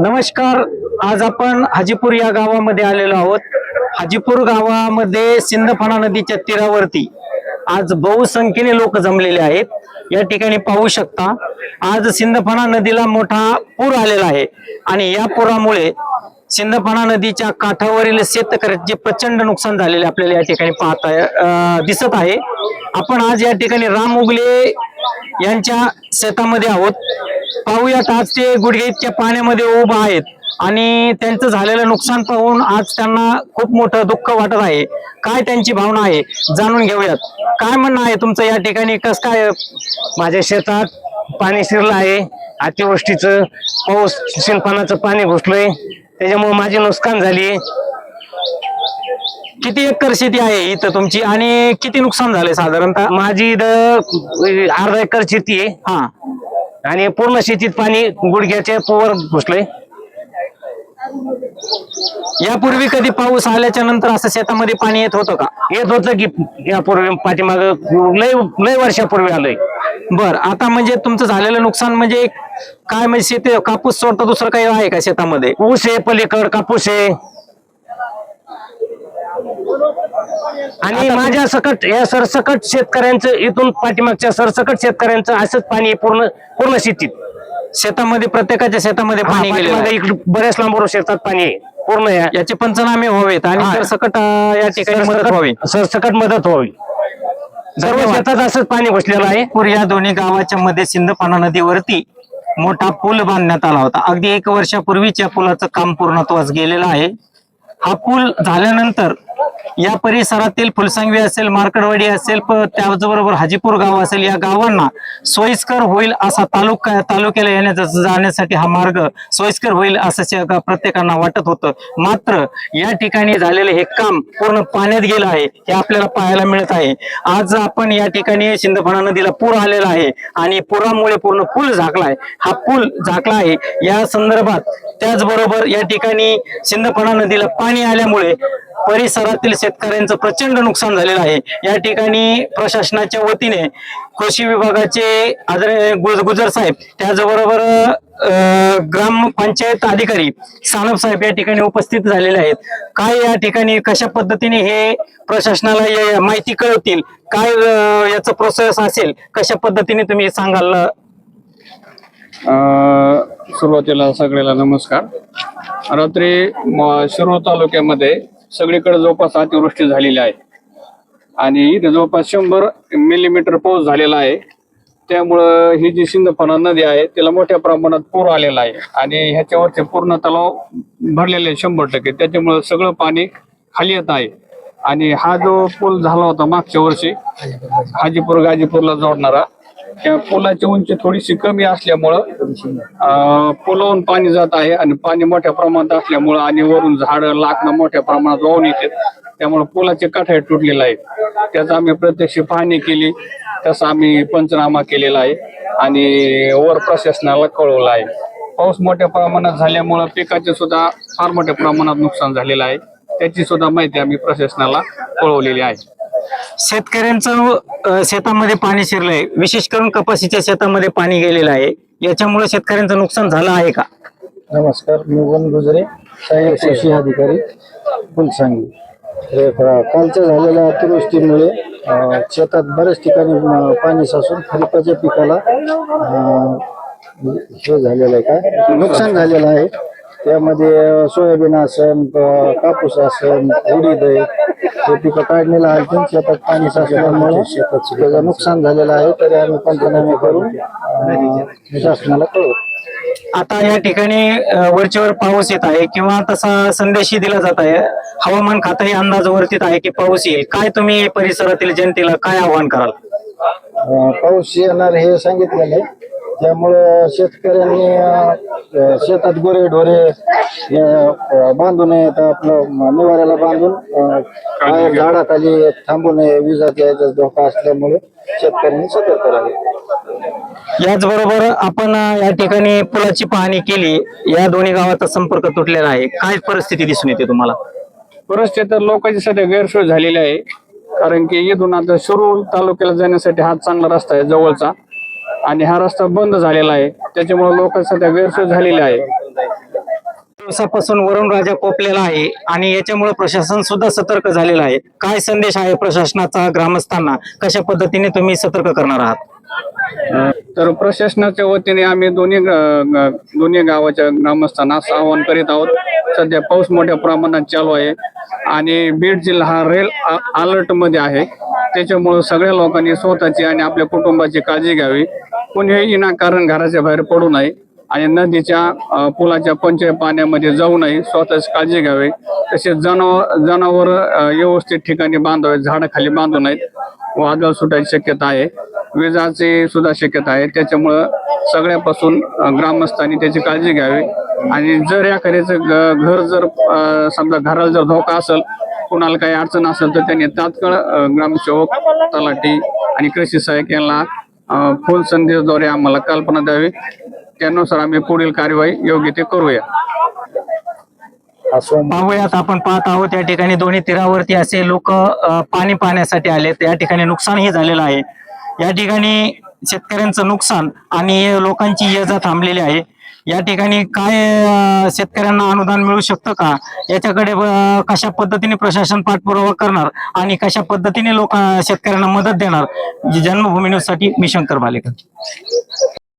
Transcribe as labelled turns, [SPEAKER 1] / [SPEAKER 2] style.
[SPEAKER 1] नमस्कार. आज आपण हाजीपूर या गावामध्ये आलेलो आहोत. हाजीपूर गावामध्ये सिंदफणा नदीच्या तीरावरती आज बहुसंख्येने लोक जमलेले आहेत. या ठिकाणी पाहू शकता आज सिंदफणा नदीला मोठा पूर आलेला आहे. आणि या पुरामुळे सिंदफणा नदीच्या काठावरील शेतकऱ्याचे प्रचंड नुकसान झालेले आपल्याला या ठिकाणी पाहता अं, दिसत आहे. आपण आज या ठिकाणी राम उगले यांच्या शेतामध्ये आहोत. पाहूयात आज ते गुडघे इतक्या पाण्यामध्ये उभं आहेत. आणि त्यांचं झालेलं नुकसान पाहून आज त्यांना खूप मोठं दुःख वाटत आहे. काय त्यांची भावना आहे? जाणून घेऊयात. काय म्हणणं आहे तुमचं या ठिकाणी? कस काय
[SPEAKER 2] माझ्या शेतात पाणी शिरलं आहे? अतिवृष्टीचं पाऊस शिंदपानाचं पाणी घुसलंय. त्याच्यामुळे माझी नुकसान झाली.
[SPEAKER 1] किती एकर शेती आहे इथं तुमची? आणि किती नुकसान झाले साधारणतः?
[SPEAKER 2] माझी इथं अर्धा एकर शेती आहे.
[SPEAKER 1] हा.
[SPEAKER 2] आणि पूर्ण शेतीत पाणी गुडघ्याच्या पोवर घुसलंय.
[SPEAKER 1] यापूर्वी कधी पाऊस आल्याच्यानंतर असं शेतामध्ये पाणी येत होतं का?
[SPEAKER 2] येत होतं की यापूर्वी पाठीमाग लय लय वर्षापूर्वी आलंय.
[SPEAKER 1] बर आता म्हणजे तुमचं झालेलं नुकसान म्हणजे काय? म्हणजे शेती कापूस सोडता दुसरं काही आहे का शेतामध्ये?
[SPEAKER 2] ऊस आहे पलीकड कापूस आहे. आणि माझ्या सकट या सरसकट शेतकऱ्यांचं इथून पाठीमागच्या सरसकट शेतकऱ्यांचं असंच पाणी पूर्ण पूर्ण शेतीत.
[SPEAKER 1] शेतामध्ये प्रत्येकाच्या शेतामध्ये पाणी आहे.
[SPEAKER 2] इकडे बऱ्याच लांबवर शेतात पाणी आहे पूर्ण या-
[SPEAKER 1] याचे पंचनामे व्हावेत आणि
[SPEAKER 2] हा.
[SPEAKER 1] सरसकट या ठिकाणी मदत व्हावी.
[SPEAKER 2] सरसकट सरसकट मदत व्हावी. सर्व
[SPEAKER 1] धन्यवाद.
[SPEAKER 2] शेतात असंच पाणी घुसलेलं आहे.
[SPEAKER 1] पूर या दोन्ही गावाच्या मध्ये सिंधपाना नदीवरती मोठा पूल बांधण्यात आला होता. अगदी एक वर्षापूर्वीच या पुलाचं काम पूर्णत्वास गेलेलं आहे. हा पूल झाल्यानंतर या परिसरातील फुलसंगवी असेल मार्कडवाडी असेल त्याचबरोबर हाजीपूर गाव असेल या गावांना सोयीस्कर होईल असा तालुका तालुक्याला येण्याचा जाण्यासाठी हा मार्ग सोयीस्कर होईल असं प्रत्येकांना वाटत होतं. मात्र या ठिकाणी झालेले हे काम पूर्ण पाण्यात गेलं आहे हे आपल्याला पाहायला मिळत आहे. आज आपण या ठिकाणी शिंदफणा नदीला पूर आलेला आहे आणि पुरामुळे पूर्ण पूल झाकलाय हा पूल झाकला आहे. या संदर्भात त्याचबरोबर या ठिकाणी शिंदफणा नदीला पाणी आल्यामुळे परिसरातील शेतकऱ्यांचं प्रचंड नुकसान झालेलं आहे. या ठिकाणी प्रशासनाच्या वतीने कृषी विभागाचे आदरणीय गुजर साहेब त्याचबरोबर ग्रामपंचायत अधिकारी सानप साहेब या ठिकाणी उपस्थित झालेले आहेत. काय या ठिकाणी कशा पद्धतीने हे प्रशासनाला माहिती कळवतील काय याचा प्रोसेस असेल? कशा पद्धतीने तुम्ही सांगाल?
[SPEAKER 3] अ, सुरुवातीला सगळ्याला नमस्कार. रात्री म- शिरूर तालुक्यामध्ये सगळीकडे जवळपास अतिवृष्टी झालेली आहे. आणि इथे जवळपास शंभर मिलीमीटर पाऊस झालेला आहे. त्यामुळं ही जी सिंधफणा नदी आहे तिला मोठ्या प्रमाणात पूर आलेला आहे. आणि ह्याच्यावरचे पूर्ण तलाव भरलेले आहे शंभर टक्के. त्याच्यामुळं सगळं पाणी खाली येत आहे. आणि हा जो पूल झाला होता मागच्या वर्षी हाजीपूर गाजीपूरला जोडणारा त्या पुलाची उंची थोडीशी कमी असल्यामुळं पुलावून पाणी जात आहे आणि पाणी मोठ्या प्रमाणात असल्यामुळं आणि वरून झाडं लाकणं मोठ्या प्रमाणात वाहून येते. त्यामुळे पुलाचे काठे तुटलेले आहेत. त्याचा आम्ही प्रत्यक्ष पाहणी केली. तसा आम्ही पंचनामा केलेला आहे आणि वर प्रशासनाला कळवलं आहे. पाऊस मोठ्या प्रमाणात झाल्यामुळं पिकाचे सुद्धा फार मोठ्या प्रमाणात नुकसान झालेलं आहे. त्याची सुद्धा माहिती आम्ही प्रशासनाला कळवलेली आहे.
[SPEAKER 1] शेतकऱ्यांचं शेतामध्ये पाणी शिरलंय. विशेष करून कपाशीच्या शेतामध्ये पाणी गेलेलं आहे. याच्यामुळे शेतकऱ्यांचं नुकसान झालं आहे का?
[SPEAKER 4] नमस्कार मी वन गुजरे सहाय्यक कृषी अधिकारी फुलसांगी. कालच्या झालेल्या अतिवृष्टीमुळे शेतात बऱ्याच ठिकाणी पाणी साचून खरीपाच्या पिकाला हे झालेलं आहे का? नुकसान झालेलं आहे. त्यामध्ये सोयाबीन असन कापूस असन उडीद आहे. हे पिकं काढणीला आली शेतात पाणी साचल्यामुळे त्याचं नुकसान झालेलं आहे तरी आम्ही पंचनामे करून शासनाला कळवू.
[SPEAKER 1] आता या ठिकाणी वरच्यावर पाऊस येत आहे किंवा तसा संदेशही दिला जात आहे. हवामान खाताही अंदाज वर्तित आहे की पाऊस येईल. काय तुम्ही परिसरातील जनतेला काय आवाहन कराल?
[SPEAKER 4] पाऊस येणार हे सांगितलेलं आहे. त्यामुळं शेतकऱ्यांनी शेतात गोरे ढोरे बांधू नयेत आपलं निवाऱ्याला बांधून झाडाखाली थांबू नये विजाचा याचा धोका असल्यामुळे शेतकऱ्यांनी सतर्क राहावे.
[SPEAKER 1] याचबरोबर आपण या ठिकाणी पुलाची पाहणी केली. या दोन्ही गावाचा संपर्क तुटलेला आहे. काय परिस्थिती दिसून येते तुम्हाला?
[SPEAKER 3] परिस्थिती तर लोकांची सध्या गैरसोय झालेली आहे. कारण की इथून आता शिरूर तालुक्याला जाण्यासाठी हा चांगला रस्ता आहे जवळचा. आणि हा रस्ता बंद झालेला आहे. त्याच्यामुळे लोकांची सध्या गैरसोय झालेली आहे.
[SPEAKER 1] दिवसापासून वरुण राजा कोपलेला आहे आणि याच्यामुळे प्रशासन सुद्धा सतर्क झालेलं आहे. काय संदेश आहे प्रशासनाचा ग्रामस्थांना? कशा पद्धतीने तुम्ही सतर्क करणार आहात?
[SPEAKER 3] तर प्रशासनाच्या वतीने आम्ही दोन्ही ग- दोन्ही गावाच्या ग्रामस्थांना असं आवाहन करीत आहोत. सध्या पाऊस मोठ्या प्रमाणात चालू आहे आणि बीड जिल्हा हा रेल अलर्टमध्ये आहे. त्याच्यामुळे सगळ्या लोकांनी स्वतःची आणि आपल्या कुटुंबाची काळजी घ्यावी. कोणीही विनाकारण घराच्या बाहेर पडू नये आणि नदीच्या पुलाच्या पंच पाण्यामध्ये जाऊ नये स्वतःच काळजी घ्यावी. तसेच जनावर जनावर व्यवस्थित ठिकाणी बांधावे झाडाखाली बांधू नयेत. वादळ सुटायची शक्यता आहे. विजाची सुद्धा शक्यता आहे. त्याच्यामुळं सगळ्यापासून ग्रामस्थांनी त्याची काळजी घ्यावी. आणि जर एखाद्याचं ग- घर जर समजा घराला जर धोका असेल कुणाला काही अडचण असेल तर त्यांनी तात्काळ ग्रामसेवक तलाठी आणि कृषी सहाय्यक यांना फोन संदेशद्वारे आम्हाला कल्पना द्यावी. त्यानुसार आम्ही पुढील कार्यवाही योग्य ते करूया.
[SPEAKER 4] असं
[SPEAKER 1] पाहूयात आपण पाहत आहोत या ठिकाणी दोन्ही तीरावरती असे लोक पाणी पाहण्यासाठी आले या ठिकाणी नुकसानही झालेलं आहे. या ठिकाणी शेतकऱ्यांचं नुकसान आणि लोकांची ये जा थांबलेली आहे. या ठिकाणी काय शेतकऱ्यांना अनुदान मिळू शकतं का? याच्याकडे कशा पद्धतीने प्रशासन पाठपुरावा करणार आणि कशा पद्धतीने लोक शेतकऱ्यांना मदत देणार? जन्मभूमी न्यूजसाठी मी शंकर बालेकर.